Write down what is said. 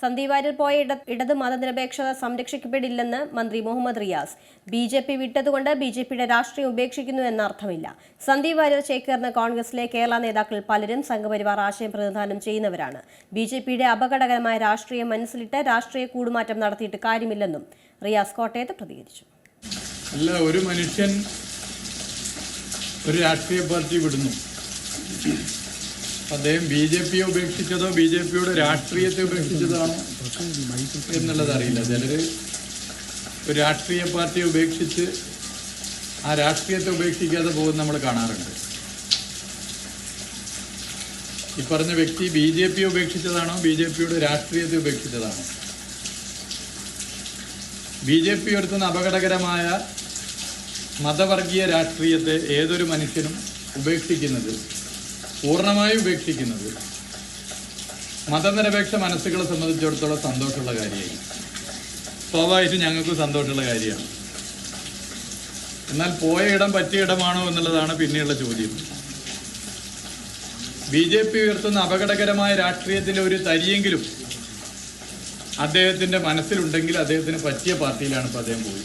സന്ദീപ് വാര്യർ പോയ ഇട ഇടത് മതനിരപേക്ഷത സംരക്ഷിക്കപ്പെടില്ലെന്ന് മന്ത്രി Muhammad Riyas. B J P വിട്ടതുകൊണ്ട് B J പിയുടെ രാഷ്ട്രീയം ഉപേക്ഷിക്കുന്നു എന്നർത്ഥമില്ല. സന്ദീപ് വാര്യർ ചേക്കേറുന്ന കോൺഗ്രസിലെ കേരള നേതാക്കൾ പലരും സംഘപരിവാർ ആശയം പ്രതിനിധാനം ചെയ്യുന്നവരാണ്. ബി ജെ പിയുടെ അപകടകരമായ രാഷ്ട്രീയം മനസ്സിലിട്ട് രാഷ്ട്രീയ കൂടുമാറ്റം നടത്തിയിട്ട് കാര്യമില്ലെന്നും റിയാസ് കോട്ടയത്ത് പ്രതികരിച്ചു. അല്ല ഒരു മനുഷ്യൻ ഒരു രാഷ്ട്രീയ പാർട്ടി വിടുന്നു. അദ്ദേഹം ബി ജെ പിയെ ഉപേക്ഷിച്ചതോ ബി ജെ പിയുടെ രാഷ്ട്രീയത്തെ ഉപേക്ഷിച്ചതാണോ എന്നുള്ളത് അറിയില്ല. ചിലര് ഒരു രാഷ്ട്രീയ പാർട്ടിയെ ഉപേക്ഷിച്ച് ആ രാഷ്ട്രീയത്തെ ഉപേക്ഷിക്കാതെ പോകുന്ന നമ്മൾ കാണാറുണ്ട്. ഈ പറഞ്ഞ വ്യക്തി ബി ജെ പി ഉപേക്ഷിച്ചതാണോ ബി ജെ പിയുടെ രാഷ്ട്രീയത്തെ ഉപേക്ഷിച്ചതാണോ? ബി ജെ പി ഉയർത്തുന്ന അപകടകരമായ മതവർഗീയ രാഷ്ട്രീയത്തെ ഏതൊരു മനുഷ്യനും ഉപേക്ഷിക്കുന്നത് പൂർണമായും ഉപേക്ഷിക്കുന്നത് മതനിരപേക്ഷ മനസ്സുകളെ സംബന്ധിച്ചിടത്തോളം സന്തോഷമുള്ള കാര്യമായി. സ്വാഭാവികമായിട്ടും ഞങ്ങൾക്ക് സന്തോഷമുള്ള കാര്യമാണ്. എന്നാൽ പോയ ഇടം പറ്റിയ ഇടമാണോ എന്നുള്ളതാണ് പിന്നെയുള്ള ചോദ്യം. ബി ജെ പി ഉയർത്തുന്ന അപകടകരമായ രാഷ്ട്രീയത്തിലെ ഒരു തരിയെങ്കിലും അദ്ദേഹത്തിന്റെ മനസ്സിലുണ്ടെങ്കിൽ അദ്ദേഹത്തിന് പറ്റിയ പാർട്ടിയിലാണ് ഇപ്പോൾ അദ്ദേഹം പോയി